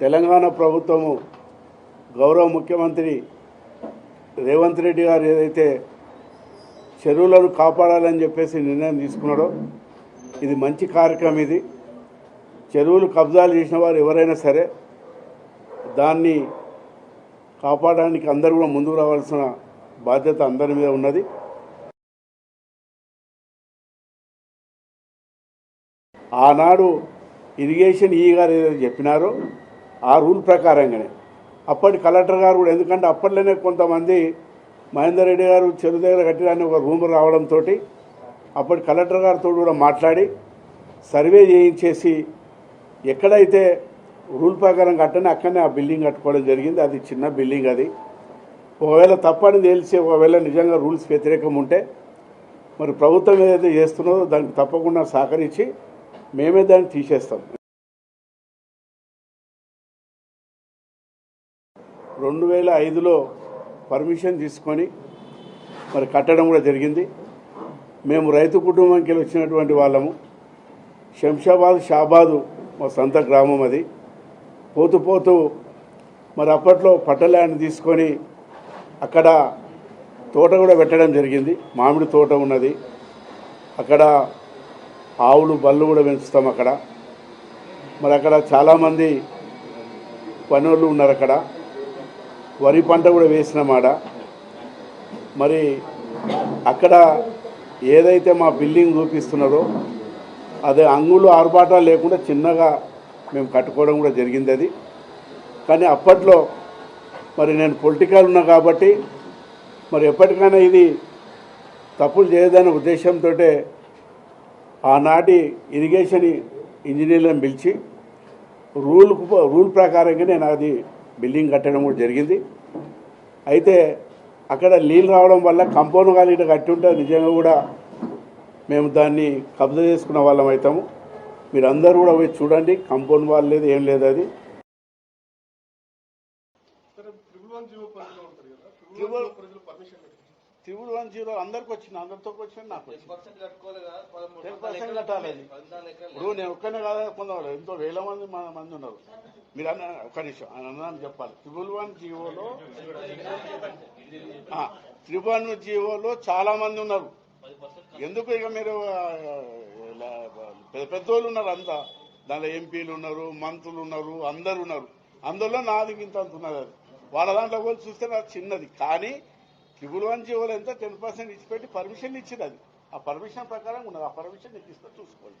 తెలంగాణ ప్రభుత్వము గౌరవ ముఖ్యమంత్రి రేవంత్ రెడ్డి గారు ఏదైతే చెరువులను కాపాడాలని చెప్పేసి నిర్ణయం తీసుకున్నాడో ఇది మంచి కార్యక్రమం ఇది. చెరువులు కబ్జాలు చేసిన వారు ఎవరైనా సరే దాన్ని కాపాడడానికి అందరూ కూడా ముందుకు రావాల్సిన బాధ్యత అందరి మీద ఉన్నది. ఆనాడు ఇరిగేషన్ ఈ గారు ఏదైతే చెప్పినారో ఆ రూల్ ప్రకారంగానే. అప్పటి కలెక్టర్ గారు కూడా ఎందుకంటే అప్పట్లోనే కొంతమంది మహేందర్ రెడ్డి గారు చెరువు దగ్గర కట్టడానికి ఒక రూమ్ రావడంతో అప్పటి కలెక్టర్ గారితో కూడా మాట్లాడి సర్వే చేయించేసి ఎక్కడైతే రూల్ ప్రకారం కట్టని అక్కడనే ఆ బిల్డింగ్ కట్టుకోవడం జరిగింది. అది చిన్న బిల్డింగ్ అది. ఒకవేళ తప్పని తెలిసి ఒకవేళ నిజంగా రూల్స్ వ్యతిరేకం ఉంటే మరి ప్రభుత్వం ఏదైతే చేస్తున్నదో దానికి తప్పకుండా సహకరించి మేమే దాన్ని తీసేస్తాం. రెండు వేల ఐదులో పర్మిషన్ తీసుకొని మరి కట్టడం కూడా జరిగింది. మేము రైతు కుటుంబంకి వచ్చినటువంటి వాళ్ళము. శంషాబాద్ షాబాదు మా సొంత గ్రామం అది. పోతూ పోతూ మరి అప్పట్లో పట్టల్యాండ్ తీసుకొని అక్కడ తోట కూడా పెట్టడం జరిగింది. మామిడి తోట ఉన్నది. అక్కడ ఆవులు బళ్ళు కూడా పెంచుతాం అక్కడ. మరి అక్కడ చాలామంది పనులు ఉన్నారు అక్కడ. వరి పంట కూడా వేసినామాడ మరి అక్కడ ఏదైతే మా బిల్డింగ్ చూపిస్తున్నారో అదే అంగులు ఆర్భాటాలు లేకుండా చిన్నగా మేము కట్టుకోవడం కూడా జరిగింది అది. కానీ అప్పట్లో మరి నేను పొలిటికల్ ఉన్నా కాబట్టి మరి ఎప్పటికైనా ఇది తప్పులు చేయదనే ఉద్దేశంతో ఆనాటి ఇరిగేషన్ ఇంజనీర్లను పిలిచి రూల్ రూల్ ప్రకారంగా నేను అది బిల్డింగ్ కట్టడం కూడా జరిగింది. అయితే అక్కడ నీళ్ళు రావడం వల్ల కంపౌండ్ కానీ ఇటు కట్టి ఉంటే నిజంగా కూడా మేము దాన్ని కబ్జా చేసుకున్న వాళ్ళం అవుతాము. మీరు అందరూ కూడా పోయి చూడండి కంపౌండ్ వాళ్ళు లేదు ఏం లేదు అది. త్రిబుల్ వన్ జీరో అందరికి వచ్చింది అందరితో వచ్చింది నాకు వచ్చింది. టెన్ పర్సెంట్ కట్టాలి. ఇప్పుడు నేను ఒక్కనే కాదా కొందరు ఎంతో వేల మంది మంది ఉన్నారు. మీరు అన్న ఒక నిమిషం. ఆయన చెప్పాలి. త్రిబుల్ వన్ జీవోలో త్రిబుల్ వన్ జీవోలో చాలా మంది ఉన్నారు. ఎందుకు ఇక మీరు ఇలా పెద్ద పెద్దోళ్ళు ఉన్నారు అంతా. దానిలో ఎంపీలు ఉన్నారు మంత్రులు ఉన్నారు అందరు ఉన్నారు. అందులో నాది ఇంత అంత ఉన్నది అది వాళ్ళ దాంట్లో కూడా చూస్తే నాకు చిన్నది. కానీ త్రిబుల్ వన్ జీవోలు ఎంత టెన్ పర్సెంట్ ఇచ్చిపెట్టి పర్మిషన్ ఇచ్చింది అది. ఆ పర్మిషన్ ప్రకారం ఉన్నది. ఆ పర్మిషన్ నీకు ఇస్తే చూసుకోండి.